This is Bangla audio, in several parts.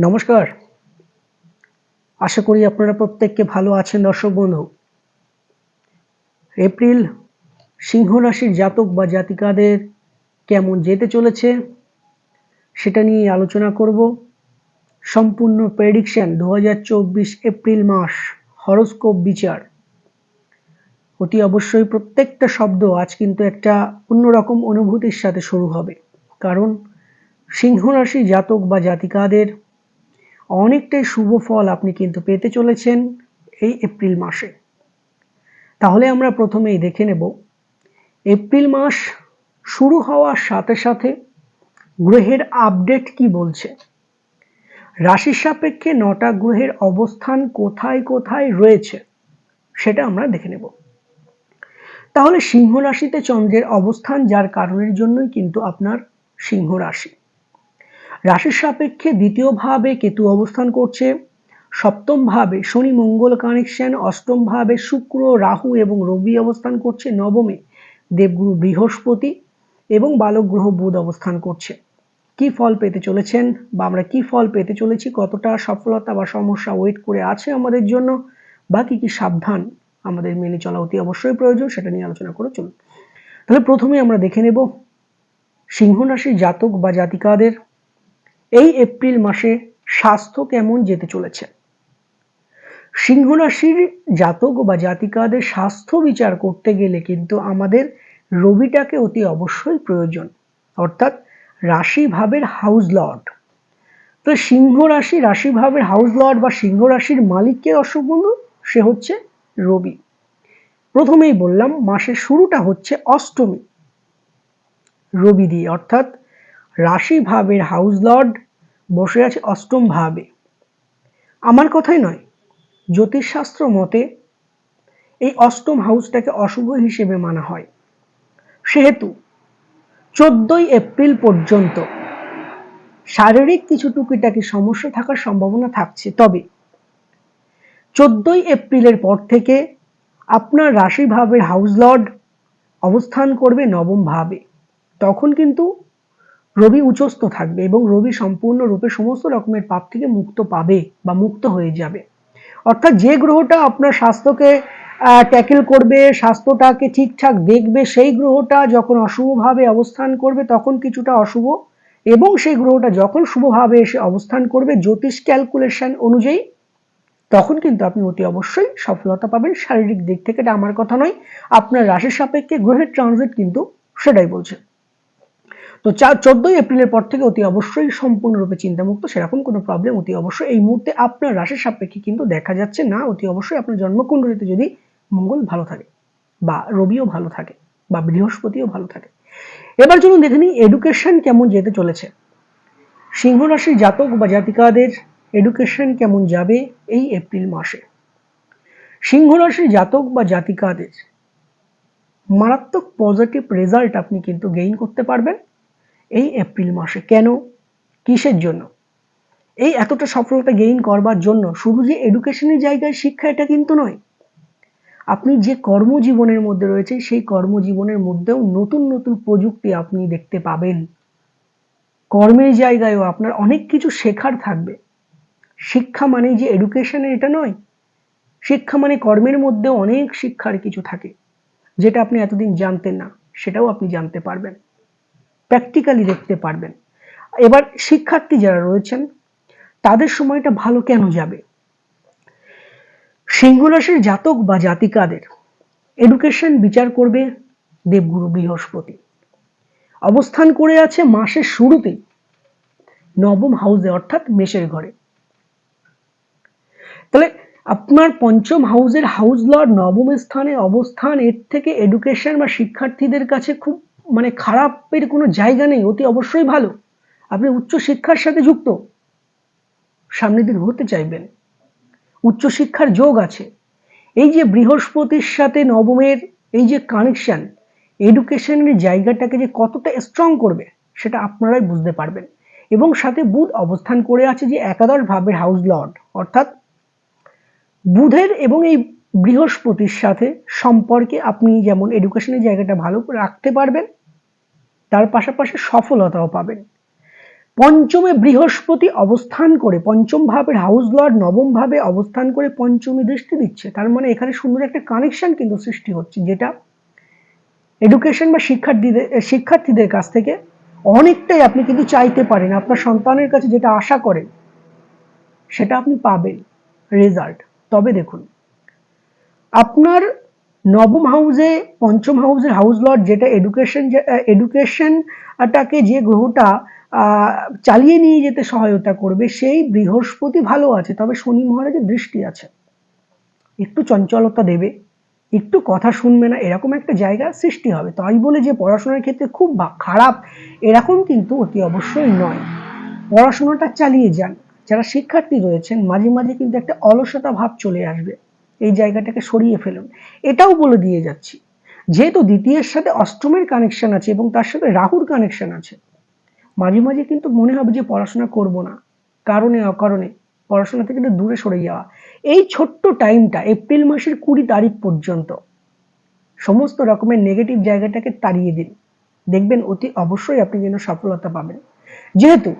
নমস্কার। আশা করি আপনারা প্রত্যেককে ভালো আছেন দর্শক বন্ধু। এপ্রিল সিংহ রাশির জাতক বা জাতিকাদের কেমন যেতে চলেছে সেটা নিয়ে আলোচনা করব। সম্পূর্ণ প্রেডিকশন দু হাজার চব্বিশ এপ্রিল মাস হরস্কোপ বিচার। অতি অবশ্যই প্রত্যেকটা শব্দ আজ কিন্তু একটা অন্যরকম অনুভূতির সাথে শুরু হবে। কারণ সিংহ রাশি জাতক বা জাতিকাদের অনেকটাই শুভ ফল আপনি কিন্তু পেতে চলেছেন এই এপ্রিল মাসে। তাহলে আমরা প্রথমেই দেখে নেব, এপ্রিল মাস শুরু হওয়ার সাথে সাথে গ্রহের আপডেট কি বলছে? রাশির সাপেক্ষে নটা গ্রহের অবস্থান কোথায় কোথায় রয়েছে সেটা আমরা দেখে নেব। তাহলে সিংহ রাশিতে চন্দ্রের অবস্থান যার কারণের জন্যই কিন্তু আপনার সিংহ রাশি। রাশির সাপেক্ষে দ্বিতীয় ভাবে কেতু অবস্থান করছে। সপ্তম ভাবে শনি মঙ্গল কানেকশন, অষ্টম ভাবে শুক্র, রাহু এবং রবি অবস্থান করছে নবমে। দেবগুরু বৃহস্পতি এবং বালক গ্রহ বুধ অবস্থান করছে। কি ফল পেতে চলেছেন বা আমরা কি ফল পেতে চলেছি, কতটা সফলতা বা সমস্যা ওয়েট করে আছে আমাদের জন্য বা কি কি সাবধান আমাদের মেনে চলা অতি অবশ্যই প্রয়োজন সেটা নিয়ে আলোচনা করে চলুন। তাহলে প্রথমে আমরা দেখে নেব সিংহ রাশির জাতক বা জাতিকাদের এই এপ্রিল মাসে স্বাস্থ্য কেমন যেতে চলেছে? সিংহ রাশির জাতক বা জাতিকাদের স্বাস্থ্য বিচার করতে গেলে কিন্তু আমাদের রবিটাকে অতি অবশ্যই প্রয়োজন, অর্থাৎ রাশি ভাবের হাউস লর্ড। তো সিংহ রাশি রাশি ভাবের হাউস লর্ড বা সিংহ রাশির মালিককে বন্ধু, সে হচ্ছে রবি। প্রথমেই বললাম, মাসের শুরুটা হচ্ছে অষ্টমী। রবি দিয়ে, অর্থাৎ রাশি ভাবের হাউস লর্ড বসে আছে অষ্টম ভাবে। আমার কথাই নয়, জ্যোতিষশাস্ত্র মতে এই অষ্টম হাউসটাকে অশুভ হিসেবে মানা হয়। সেহেতু চোদ্দই এপ্রিল পর্যন্ত শারীরিক কিছু টুকিটাকি সমস্যা থাকার সম্ভাবনা থাকছে। তবে চোদ্দই এপ্রিলের পর থেকে আপনার রাশি ভাবের হাউস লর্ড অবস্থান করবে নবম ভাবে। তখন কিন্তু রবি উচ্চস্থ থাকবে এবং রবি সম্পূর্ণরূপে সমস্ত রকমের পাপ থেকে মুক্ত পাবে বা মুক্ত হয়ে যাবে। অর্থাৎ যে গ্রহটা আপনার স্বাস্থ্যকে ট্যাকেল করবে, স্বাস্থ্যটাকে ঠিকঠাক দেখবে, সেই গ্রহটা যখন অশুভভাবে অবস্থান করবে তখন কিছুটা অশুভ এবং সেই গ্রহটা যখন শুভভাবে এসে অবস্থান করবে জ্যোতিষ ক্যালকুলেশন অনুযায়ী, তখন কিন্তু আপনি অতি অবশ্যই সফলতা পাবেন। শারীরিক দিক থেকে এটা আমার কথা নয়, আপনার রাশির সাপেক্ষে গ্রহের ট্রানজিট কিন্তু সেটাই বলছে। তো চার, চোদ্দই এপ্রিলের পর থেকে অতি অবশ্যই সম্পূর্ণরূপে চিন্তামুক্ত, সেরকম কোনো প্রবলেম অতি অবশ্যই এই মুহূর্তে আপনার রাশির সাপেক্ষে কিন্তু দেখা যাচ্ছে না। অতি অবশ্যই আপনার জন্মকুণ্ডলিতে যদি মঙ্গল ভালো থাকে বা রবিও ভালো থাকে বা বৃহস্পতিও ভালো থাকে। এবার চলুন দেখে নিই এডুকেশন কেমন যেতে চলেছে। সিংহ রাশির জাতক বা জাতিকাদের এডুকেশন কেমন যাবে এই এপ্রিল মাসে? সিংহ রাশির জাতক বা জাতিকাদের মারাত্মক পজিটিভ রেজাল্ট আপনি কিন্তু গেইন করতে পারবেন। এই এপ্রিল মাসে। কেন? কিসের জন্য? এই এতটা সফলতা গেইন করবার জন্য শুধু যে এডুকেশনের জায়গায় শিক্ষা এটা কিন্তু নয়। আপনি যে কর্মজীবনের মধ্যে রয়েছে, সেই কর্মজীবনের মধ্যেও নতুন নতুন প্রযুক্তি আপনি দেখতে পাবেন। কর্মের জায়গায়ও আপনার অনেক কিছু শেখার থাকবে। শিক্ষা মানে যে এডুকেশনের এটা নয়, শিক্ষা মানে কর্মের মধ্যে অনেক শিক্ষার কিছু থাকে। যেটা আপনি এতদিন জানতেন না, সেটাও আপনি জানতে পারবেন। প্র্যাকটিক্যালি দেখতে পারবেন। এবার শিক্ষার্থী যারা রয়েছেন, তাদের সময়টা ভালো কেন যাবে? সিংহ রাশির জাতক বা জাতিকাদের এডুকেশন বিচার করবে দেবগুরু বৃহস্পতি। অবস্থান করে আছে মাসের শুরুতেই নবম হাউসে অর্থাৎ মেষের ঘরে। তাহলে আপনার পঞ্চম হাউসের হাউস লর্ড নবম স্থানে অবস্থান, এর থেকে এডুকেশন বা শিক্ষার্থীদের কাছে খুব মানে খারাপের কোনো জায়গা নেই, অতি অবশ্যই ভালো। আপনি উচ্চ শিক্ষার সাথে যুক্ত। সামনের দিন হতে চাইবেন। উচ্চশিক্ষার যোগ আছে। এই যে বৃহস্পতির সাথে নবমের এই যে কানেকশন এডুকেশনের জায়গাটাকে যে কতটা স্ট্রং করবে, সেটা আপনারাই বুঝতে পারবেন। এবং সাথে বুধ অবস্থান করে আছে যে একাদশ ভাবের হাউস লর্ড অর্থাৎ বুধের এবং এই বৃহস্পতির সাথে সম্পর্কে আপনি যেমন এডুকেশনের জায়গাটা ভালো রাখতে পারবেন তার পাশাপাশি সফলতাও পাবেন। পঞ্চমে বৃহস্পতি অবস্থান করে, পঞ্চম ভাবের হাউস লর্ড নবম ভাবে অবস্থান করে পঞ্চমী দৃষ্টি দিচ্ছে। তার মানে এখানে সুন্দর একটা কানেকশন কিন্তু সৃষ্টি হচ্ছে, যেটা এডুকেশন বা শিক্ষার্থীদের শিক্ষার্থীদের কাছ থেকে অনেকটাই আপনি কিন্তু চাইতে পারেন। আপনার সন্তানের কাছে যেটা আশা করেন, সেটা আপনি পাবেন। রেজাল্ট তবে দেখুন, আপনার নবম হাউসে পঞ্চম হাউসের হাউস লর্ড যেটা এডুকেশন এডুকেশনটাকে যে গ্রহটা চালিয়ে নিয়ে যেতে সহায়তা করবে, সেই বৃহস্পতি ভালো আছে, তবে শনি মহারাজের দৃষ্টি আছে। একটু চঞ্চলতা দেবে, একটু কথা শুনবে না, এরকম একটা জায়গা সৃষ্টি হবে। তাই বলে যে পড়াশোনার ক্ষেত্রে খুব খারাপ, এরকম কিন্তু অতি অবশ্যই নয়। পড়াশোনাটা চালিয়ে যান। যারা শিক্ষার্থী রয়েছেন, মাঝে মাঝে কিন্তু একটা অলসতা ভাব চলে আসবে। এই জায়গাটাকে সরিয়ে ফেলুন। এটাও বলে দিয়ে যাচ্ছি। যেহেতু দ্বিতীয়ের সাথে অষ্টমের কানেকশন আছে এবং তার সাথে রাহুর কানেকশন আছে, মাঝে মাঝে কিন্তু মনে হবে যে পড়াশোনা করব না। কারণে, অকারণে পড়াশোনা থেকে একটু দূরে সরে যাওয়া। এই ছোট্ট টাইমটা এপ্রিল মাসের কুড়ি তারিখ পর্যন্ত সমস্ত রকমের নেগেটিভ জায়গাটাকে তাড়িয়ে দিন। দেখবেন অতি অবশ্যই আপনি যেন সফলতা পাবেন। যেহেতু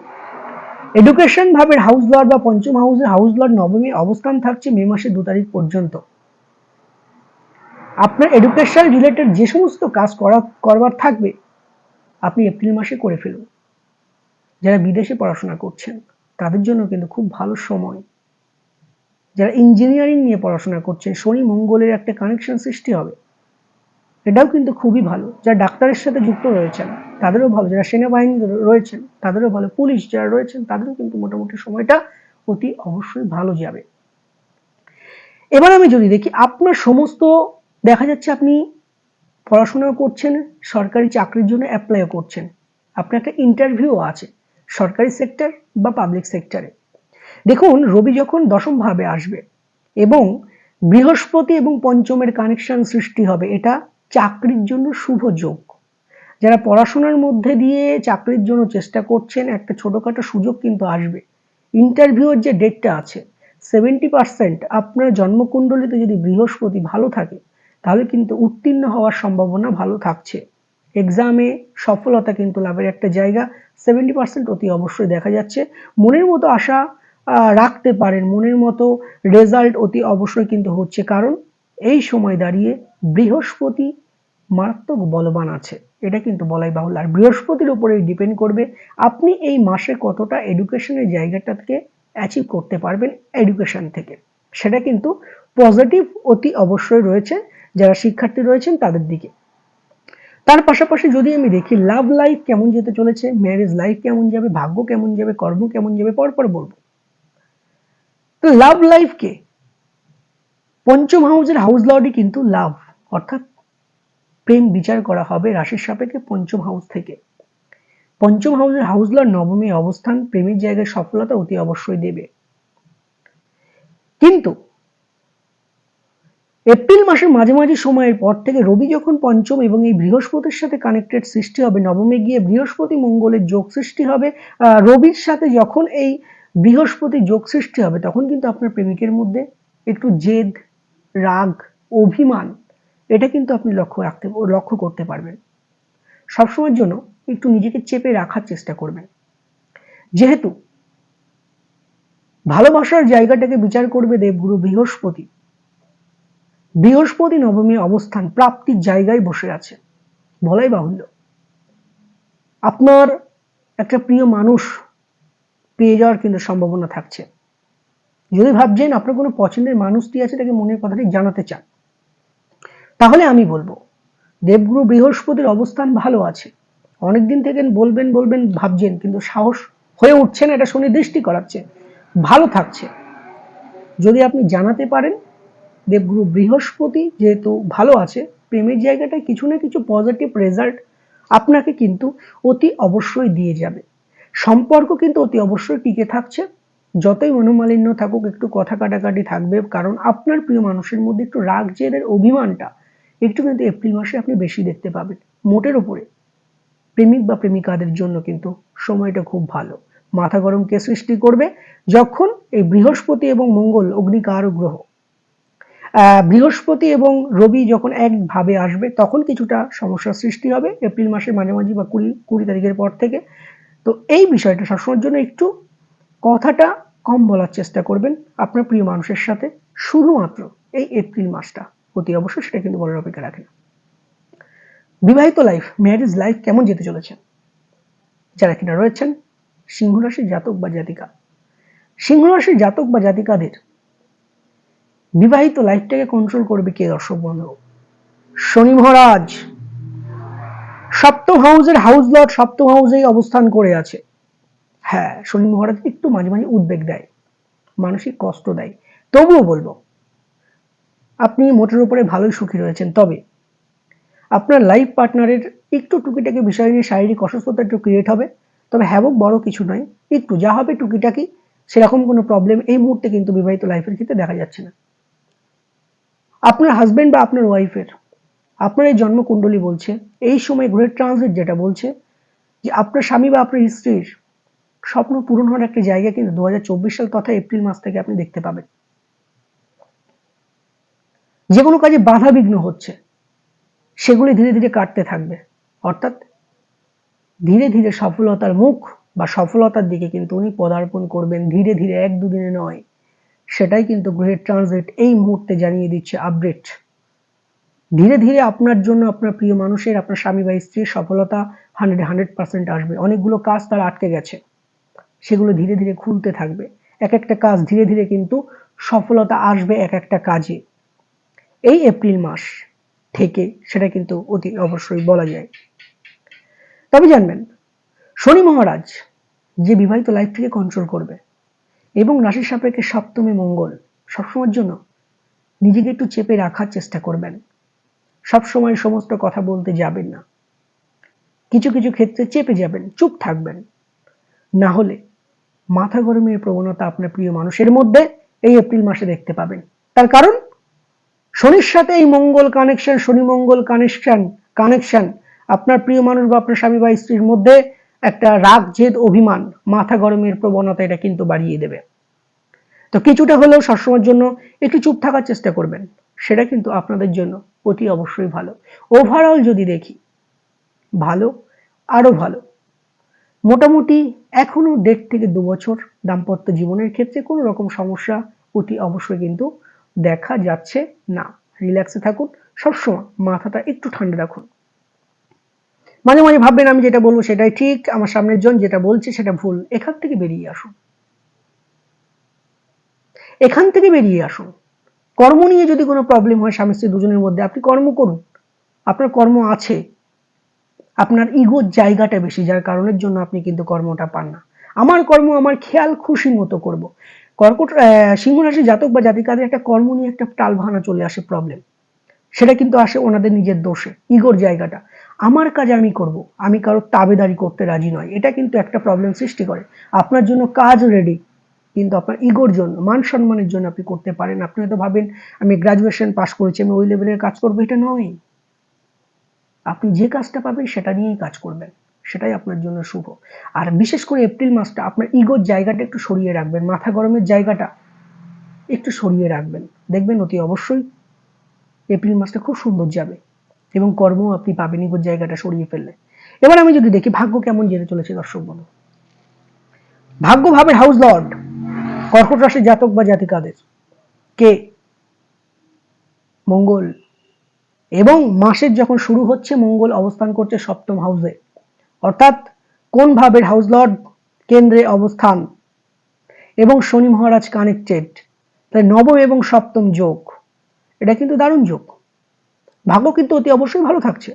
এডুকেশন ভাবের হাউস লর্ড বা পঞ্চম হাউসের হাউস লর্ড নবমী অবস্থান থাকছে মে মাসের দু তারিখ পর্যন্ত। আপনার এডুকেশন রিলেটেড যে সমস্ত কাজ করা করবার থাকবে, আপনি এপ্রিল মাসে করে ফেলুন। যারা বিদেশে পড়াশোনা করছেন, তাদের জন্য কিন্তু খুব ভালো সময়। যারা ইঞ্জিনিয়ারিং নিয়ে পড়াশোনা করছেন, শনি মঙ্গলের একটা কানেকশন সৃষ্টি হবে। এটাও কিন্তু খুবই ভালো। যারা ডাক্তারের সাথে যুক্ত রয়েছেন তাদেরও ভালো যারা সেনাবাহিনী রয়েছেন, তাদেরও ভালো পুলিশ যারা রয়েছেন, তাদেরও কিন্তু মোটামুটি সময়টা অতি অবশ্যই ভালো যাবে। এবার আমি যদি দেখি আপনার সমস্ত, দেখা যাচ্ছে আপনি পড়াশোনা করছেন, সরকারি চাকরির জন্য অ্যাপ্লাইও করছেন। আপনার একটা ইন্টারভিউ আছে সরকারি সেক্টর বা পাবলিক সেক্টরে দেখুন, রবি যখন দশমভাবে আসবে এবং বৃহস্পতি এবং পঞ্চমের কানেকশন সৃষ্টি হবে, এটা চাকরির জন্য শুভ যোগ। যারা পড়াশোনার মধ্যে দিয়ে চাকরির জন্য চেষ্টা করছেন, একটা ছোটোখাটো সুযোগ কিন্তু আসবে। ইন্টারভিউর যে ডেটটা আছে সেভেন্টি পার্সেন্ট আপনার জন্মকুণ্ডলিতে যদি বৃহস্পতি ভালো থাকে, তাহলে কিন্তু উত্তীর্ণ হওয়ার সম্ভাবনা ভালো থাকছে। এক্সামে সফলতা কিন্তু লাভের একটা জায়গা সেভেন্টি পার্সেন্ট অতি অবশ্যই দেখা যাচ্ছে। মনের মতো আশা রাখতে পারেন, মনের মতো রেজাল্ট অতি অবশ্যই কিন্তু হচ্ছে। কারণ এই সময় দাঁড়িয়ে বৃহস্পতি মারাত্মক বলবান আছে। এটা কিন্তু বলাই বাহুল আর বৃহস্পতির উপরে ডিপেন্ড করবে আপনি এই মাসে কতটা এডুকেশনের জায়গাটাকে অ্যাচিভ করতে পারবেন এডুকেশন থেকে। সেটা কিন্তু পজিটিভ অতি অবশ্যই রয়েছে। যারা শিক্ষার্থী রয়েছেন তাদের দিকে। তার পাশাপাশি যদি আমি দেখি লাভ লাইফ কেমন যেতে চলেছে ম্যারেজ লাইফ কেমন যাবে, ভাগ্য কেমন যাবে, কর্ম কেমন যাবে, পরপর বলব। তো লাভ লাইফকে পঞ্চম হাউসের হাউস লর্ডই কিন্তু লাভ অর্থাৎ প্রেম বিচার করা হবে রাশির সাপেক্ষে পঞ্চম হাউস থেকে। পঞ্চম হাউসের হাউস লর্ড নবমী অবস্থান প্রেমের জায়গায় সফলতা অতি অবশ্যই দেবে। কিন্তু এপ্রিল মাসের মাঝামাঝি সময়ের পর থেকে রবি যখন পঞ্চম এবং এই বৃহস্পতির সাথে কানেক্টেড সৃষ্টি হবে, নবমে গিয়ে বৃহস্পতি মঙ্গলের যোগ সৃষ্টি হবে রবির সাথে যখন এই বৃহস্পতি যোগ সৃষ্টি হবে, তখন কিন্তু আপনার প্রেমিকের মধ্যে একটু জেদ, রাগ, অভিমান এটা কিন্তু আপনি লক্ষ্য রাখতে, লক্ষ্য করতে পারবেন। সবসময়ের জন্য একটু নিজেকে চেপে রাখার চেষ্টা করবেন। যেহেতু ভালোবাসার জায়গাটাকে বিচার করবে দেবগুরু বৃহস্পতি। বৃহস্পতি নবমী অবস্থান প্রাপ্তির জায়গায় বসে আছে। বলাই বাহুল্য। আপনার একটা প্রিয় মানুষ পেয়ে যাওয়ার কিন্তু সম্ভাবনা থাকছে। যদি ভাবছেন আপনার কোনো পছন্দের মানুষটি আছে তাকে মনের কথাটি জানাতে চান তাহলে আমি বলব, দেবগুরু বৃহস্পতির অবস্থান ভালো আছে। অনেকদিন থেকে বলবেন বলবেন, ভাবছেন, কিন্তু সাহস হয়ে উঠছে না, এটা শুনে দৃষ্টি করাচ্ছে ভালো থাকছে। যদি আপনি জানাতে পারেন, দেবগুরু বৃহস্পতি যেহেতু ভালো আছে, প্রেমের জায়গাটায় কিছু না কিছু পজিটিভ রেজাল্ট আপনাকে কিন্তু অতি অবশ্যই দিয়ে যাবে। সম্পর্ক কিন্তু অতি অবশ্যই টিকে থাকছে। যতই মনোমালিন্য থাকুক, একটু কথা কাটাকাটি থাকবে, কারণ আপনার প্রিয় মানুষের মধ্যে একটু রাগ, জেদের অভিমানটা একটু কিন্তু এপ্রিল মাসে আপনি বেশি দেখতে পাবেন। মোটের ওপরে প্রেমিক বা প্রেমিকাদের জন্য কিন্তু সময়টা খুব ভালো। মাথা গরমকে সৃষ্টি করবে? যখন এই বৃহস্পতি এবং মঙ্গল অগ্নিকার গ্রহ। বৃহস্পতি এবং রবি যখন একভাবে আসবে, তখন কিছুটা সমস্যার সৃষ্টি হবে। এপ্রিল মাসের মাঝামাঝি বা কুড়ি কুড়ি তারিখের পর থেকে। তো এই বিষয়টা সবসময়ের জন্য একটু কথাটা কম বলার চেষ্টা করবেন আপনার প্রিয় মানুষের সাথে। শুধুমাত্র এই এপ্রিল মাসটা। অতি অবশ্যই সেটা কিন্তু বলার অপেক্ষা রাখেন বিবাহিত লাইফ ম্যারেজ লাইফ কেমন যেতে চলেছে? যারা কিনা রয়েছেন সিংহ রাশির জাতক বা জাতিকা। সিংহ রাশির জাতক বা জাতিকাদের বিবাহিত লাইফটাকে কন্ট্রোল করবে কে দর্শক বন্ধু? শনি মহারাজ। সপ্তম হাউসের হাউস লর্ড সপ্তম হাউসেই অবস্থান করে আছে। হ্যাঁ শনি মহারাজ একটু মাঝে মাঝে উদ্বেগ দেয়, মানসিক কষ্ট দেয়। তবুও বলব আপনি মোটের উপরে ভালোই সুখী রয়েছেন। তবে আপনার লাইফ পার্টনারের একটু টুকিটাকি বিষয় নিয়ে শারীরিক অসুস্থতা একটু ক্রিয়েট হবে। তবে হ্যাবক বড় কিছু নয়। একটু যা হবে টুকিটাকি, সেরকম কোনো প্রবলেম এই মুহূর্তে কিন্তু বিবাহিত লাইফের ক্ষেত্রে দেখা যাচ্ছে না। আপনার হাজবেন্ড বা আপনার ওয়াইফের আপনার এই জন্মকুণ্ডলী বলছে, এই সময় গ্রেট ট্রানজিট যেটা বলছে, যে আপনার স্বামী বা আপনার স্ত্রীর স্বপ্ন পূরণ হওয়ার একটা জায়গা কিন্তু দু হাজার চব্বিশ সাল তথা এপ্রিল মাস থেকে আপনি দেখতে পাবেন। যে কোনো কাজে বাধা বিঘ্ন হচ্ছে, সেগুলি ধীরে ধীরে কাটতে থাকবে। অর্থাৎ ধীরে ধীরে সফলতার মুখ বা সফলতার দিকে কিন্তু উনি পদার্পণ করবেন ধীরে ধীরে, এক দুদিনে নয়। সেটাই কিন্তু গ্রহের ট্রানজিট এই মুহূর্তে জানিয়ে দিচ্ছে আপডেট। ধীরে ধীরে আপনার জন্য আপনার প্রিয় মানুষের, আপনার স্বামী বা স্ত্রীর সফলতা হান্ড্রেড হান্ড্রেড পার্সেন্ট আসবে। অনেকগুলো কাজ তার আটকে গেছে। সেগুলো ধীরে ধীরে খুলতে থাকবে। এক একটা কাজ ধীরে ধীরে কিন্তু সফলতা আসবে এক একটা কাজে। এই এপ্রিল মাস থেকে সেটা কিন্তু অতি অবশ্যই বলা যায়। তবে জানবেন, শনি মহারাজ যে বিবাহিত লাইফটিকে কন্ট্রোল করবে এবং রাশির সাপেক্ষে সপ্তমী মঙ্গল সবসময়ের জন্য নিজেকে একটু চেপে রাখার চেষ্টা করবেন। সবসময় সমস্ত কথা বলতে যাবেন না। কিছু কিছু ক্ষেত্রে চেপে যাবেন, চুপ থাকবেন। না হলে মাথা গরমের প্রবণতা আপনার প্রিয় মানুষের মধ্যে এই এপ্রিল মাসে দেখতে পাবেন। তার কারণ শনির সাথে এই মঙ্গল কানেকশন শনি মঙ্গল কানেকশন কানেকশন আপনার প্রিয় মানুষ বা আপনার স্বামী বা স্ত্রীর মধ্যে একটা রাগ, জেদ, অভিমান, মাথা গরমের প্রবণতা এটা কিন্তু বাড়িয়ে দেবে। তো কিছুটা হলেও সবসময়ের জন্য একটু চুপ থাকার চেষ্টা করবেন, সেটা কিন্তু আপনাদের জন্য অতি অবশ্যই ভালো। ওভারঅল যদি দেখি, ভালো আরও ভালো। মোটামুটি এখনও দেড় থেকে দু বছর দাম্পত্য জীবনের ক্ষেত্রে কোনো রকম সমস্যা অতি অবশ্যই কিন্তু দেখা যাচ্ছে না। রিল্যাক্সে থাকুন, সবসময় মাথাটা একটু ঠান্ডা রাখুন। মাঝে মাঝে ভাববেন আমি যেটা বলব সেটাই ঠিক, আমার সামনের জন যেটা বলছে সেটা ভুল। এখান থেকে বেরিয়ে আসুন। এখান থেকে বেরিয়ে আসুন। কর্ম নিয়ে যদি কোনো প্রবলেম হয় স্বামী স্ত্রী দুজনের মধ্যে, আপনি কর্ম করুন। আপনার কর্ম আছে। আপনার ইগোর জায়গাটা বেশি, যার কারণের জন্য আপনি কিন্তু কর্মটা পান না। আমার কর্ম, আমার খেয়াল খুশি মতো করব। কর্কট সিংহ রাশি জাতক বা জাতিকাদের একটা কর্ম নিয়ে একটা টাল ভাঙা চলে আসে প্রবলেম সেটা কিন্তু আসে ওনাদের নিজের দোষে, ইগোর জায়গাটা। আমার কাজ আমি করব, আমি কারও তাবেদারি করতে রাজি নয়। এটা কিন্তু একটা প্রবলেম সৃষ্টি করে। আপনার জন্য কাজ রেডি কিন্তু আপনার ইগোর জন্য, মান সম্মানের জন্য আপনি করতে পারেন। আপনি হয়তো ভাবেন, আমি গ্রাজুয়েশন পাস করেছি, আমি ওই লেভেলের কাজ করব, এটা নয়। আপনি যে কাজটা পাবেন, সেটা নিয়েই কাজ করবেন। সেটাই আপনার জন্য শুভ। আর বিশেষ করে এপ্রিল মাসটা আপনার ইগোর জায়গাটা একটু সরিয়ে রাখবেন, মাথা গরমের জায়গাটা একটু সরিয়ে রাখবেন। দেখবেন অতি অবশ্যই এপ্রিল মাসটা খুব সুন্দর যাবে এবং কর্ম আপনি পাবেন ইগোর জায়গাটা সরিয়ে ফেললে। এবার আমি যদি দেখি ভাগ্য কেমন যেতে চলেছে দর্শক বলো ভাগ্য ভাবে হাউস লর্ড, কর্কট রাশির জাতক বা জাতিকাদের, কে? মঙ্গল। এবং মাসের যখন শুরু হচ্ছে, মঙ্গল অবস্থান করছে সপ্তম হাউসে অর্থাৎ কোন ভাবের হাউস লর্ড কেন্দ্রে অবস্থান? এবং শনি মহারাজ কানেক্টেড। তাই নবম এবং সপ্তম যোগ, এটা কিন্তু দারুণ যোগ। ভাগ্য কিন্তু অতি অবশ্যই ভালো থাকছে।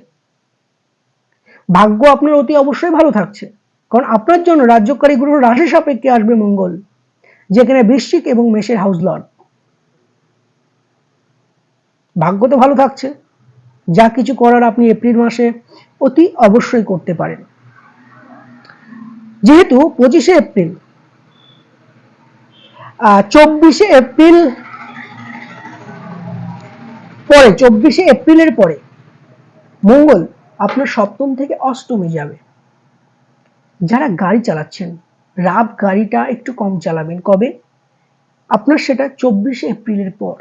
ভাগ্য আপনার অতি অবশ্যই ভালো থাকছে। কারণ আপনার জন্য রাজ্যকারী গ্রহ রাশি সাপেক্ষে আসবে মঙ্গল, যেখানে বৃশ্চিক এবং মেষের হাউস লর্ড। ভাগ্য তো ভালো থাকছে। যা কিছু করার আপনি এপ্রিল মাসে অতি অবশ্যই করতে পারেন। যেহেতু পঁচিশে এপ্রিল। চব্বিশে এপ্রিল পরে, চব্বিশে এপ্রিলের পরে, মঙ্গল আপনার সপ্তম থেকে অষ্টমে যাবে। যারা গাড়ি চালাচ্ছেন, রাব গাড়িটা একটু কম চালাবেন। কবে? আপনার সেটা চব্বিশে এপ্রিলের পর,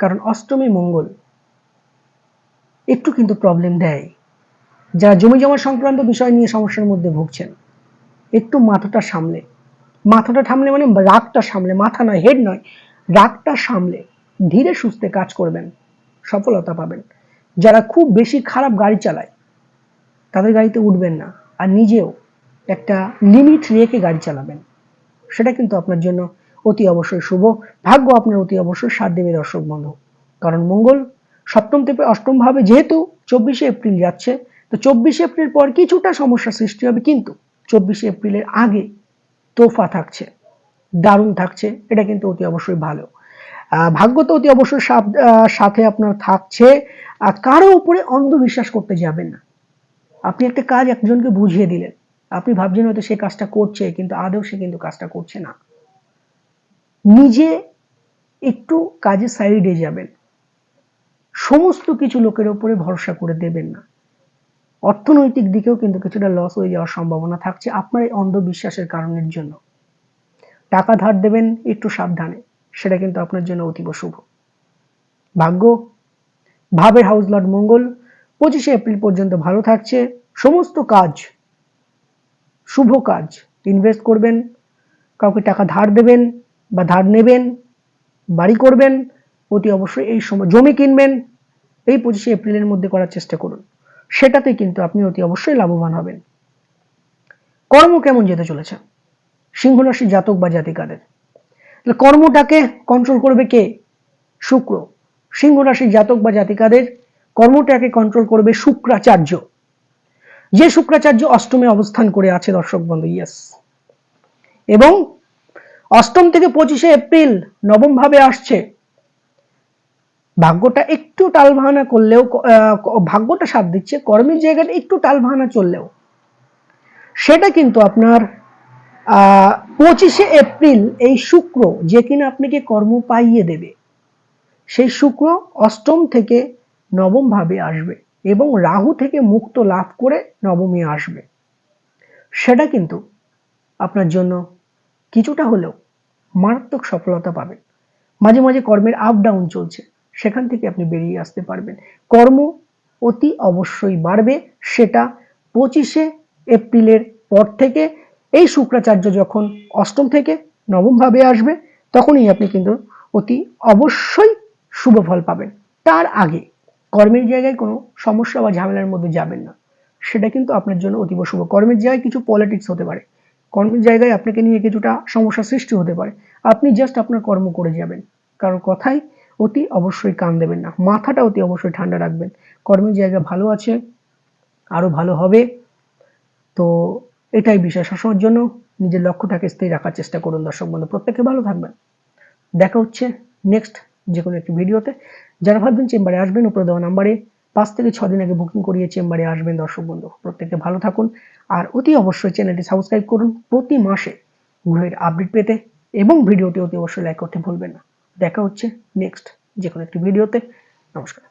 কারণ অষ্টমী মঙ্গল একটু কিন্তু প্রবলেম দেয়। যারা জমি জমা সংক্রান্ত বিষয় নিয়ে সমস্যার মধ্যে ভুগছেন একটু মাথাটা সামলে। মাথাটা সামলে মানে রাগটা সামলে, মাথা নয় হেড নয়, রাগটা সামলে, ধীরে সুস্থে কাজ করবেন, সফলতা পাবেন। যারা খুব বেশি খারাপ গাড়ি চালায়, তাদের গাড়িতে উঠবেন না, আর নিজেও একটা লিমিট রেখে গাড়ি চালাবেন। সেটা কিন্তু আপনার জন্য অতি অবশ্যই শুভ। ভাগ্য আপনার অতি অবশ্যই সাথ দেবে দর্শক বন্ধু। কারণ মঙ্গল সপ্তম থেকে অষ্টম ভাবে যেহেতু চব্বিশে এপ্রিল যাচ্ছে, তো চব্বিশে এপ্রিল পর কিছুটা সমস্যা সৃষ্টি হবে কিন্তু চব্বিশে এপ্রিলের আগে তোফা থাকছে, দারুণ থাকছে, এটা কিন্তু অতি অবশ্যই ভালো। ভাগ্য তো অতি অবশ্যই সাথে আপনার থাকছে কারও উপরে অন্ধবিশ্বাস করতে যাবেন না। আপনি একটা কাজ একজনকে বুঝিয়ে দিলেন, আপনি ভাবছেন হয়তো সে কাজটা করছে, কিন্তু আদৌ সে কিন্তু কাজটা করছে না। নিজে একটু কাজে সাইডে যাবেন। সমস্ত কিছু লোকের উপরে ভরসা করে দেবেন না। অর্থনৈতিক দিকেও কিন্তু কিছুটা লস হয়ে যাওয়ার সম্ভাবনা থাকছে আপনার এই অন্ধবিশ্বাসের কারণের জন্য। টাকা ধার দেবেন, একটু সাবধানে, সেটা কিন্তু আপনার জন্য অতীব শুভ। ভাগ্য? ভাবের হাউস লর্ড মঙ্গল, পঁচিশে এপ্রিল পর্যন্ত ভালো থাকছে, সমস্ত কাজ, শুভ কাজ ইনভেস্ট করবেন, কাউকে টাকা ধার দেবেন বা ধার নেবেন, বাড়ি করবেন, অতি অবশ্যই এই সময় জমি কিনবেন, এই পঁচিশে এপ্রিলের মধ্যে করার চেষ্টা করুন। সেটাতে কিন্তু আপনি অতি অবশ্যই লাভবান হবেন। কর্ম কেমন যেতে চলেছে? সিংহ রাশি জাতক বা জাতিকাদের। কর্মটাকে কন্ট্রোল করবে কে? শুক্র। সিংহ রাশি জাতক বা জাতিকাদের কর্মটাকে কন্ট্রোল করবে শুক্রাচার্য। যে শুক্রাচার্য অষ্টমে অবস্থান করে আছে দর্শক বন্ধু ইয়েস এবং অষ্টম থেকে পঁচিশে এপ্রিল নবম ভাবে আসছে। ভাগ্যটা একটু টালভানা করলেও ভাগ্যটা সাথ দিচ্ছে, কর্মের জায়গাটা একটু টালভানা চললেও। সেটা কিন্তু আপনার পঁচিশে এপ্রিল এই শুক্র যে কিনা আপনাকে কর্ম পাইয়ে দেবে, সেই শুক্র অষ্টম থেকে নবম ভাবে আসবে এবং রাহু থেকে মুক্ত লাভ করে নবমী আসবে। সেটা কিন্তু আপনার জন্য কিছুটা হলেও মারাত্মক সফলতা পাবেন মাঝে মাঝে কর্মের আপ ডাউন চলছে। সেখান থেকে আপনি বেরিয়ে আসতে পারবেন। কর্ম অতি অবশ্যই বাড়বে, সেটা পঁচিশে এপ্রিলের পর থেকে এই শুক্রাচার্য যখন অষ্টম থেকে নবম ভাবে আসবে, তখনই আপনি কিন্তু অতি অবশ্যই শুভ ফল পাবেন। তার আগে কর্মের জায়গায় কোনো সমস্যা বা ঝামেলার মধ্যে যাবেন না। সেটা কিন্তু আপনার জন্য অতীব শুভ। কর্মের জায়গায় কিছু পলিটিক্স হতে পারে। কর্মের জায়গায় আপনাকে নিয়ে কিছুটা সমস্যা সৃষ্টি হতে পারে। আপনি জাস্ট আপনার কর্ম করে যাবেন। কারোর কথাই অতি অবশ্যই কান দেবেন না। মাথাটা অতি অবশ্যই ঠান্ডা রাখবেন। কর্মের জায়গা ভালো আছে আরও ভালো হবে। তো এটাই বিষয়। সবসময়ের জন্য নিজের লক্ষ্যটাকে স্থির রাখার চেষ্টা করুন দর্শক বন্ধু। প্রত্যেকে ভালো থাকবেন। দেখা হচ্ছে নেক্সট যে কোনো একটি ভিডিওতে। যারা ভাববেন চেম্বারে আসবেন, উপরে দেওয়া নাম্বারে পাঁচ থেকে ছ দিন আগে বুকিং করিয়ে চেম্বারে আসবেন দর্শক বন্ধু। প্রত্যেকে ভালো থাকুন। আর অতি অবশ্যই চ্যানেলটি সাবস্ক্রাইব করুন। প্রতি মাসে গ্রহের আপডেট পেতে এবং ভিডিওটি অতি অবশ্যই লাইক করতে ভুলবেন না। দেখা হচ্ছে নেক্সট যে কোনো একটি ভিডিওতে। নমস্কার।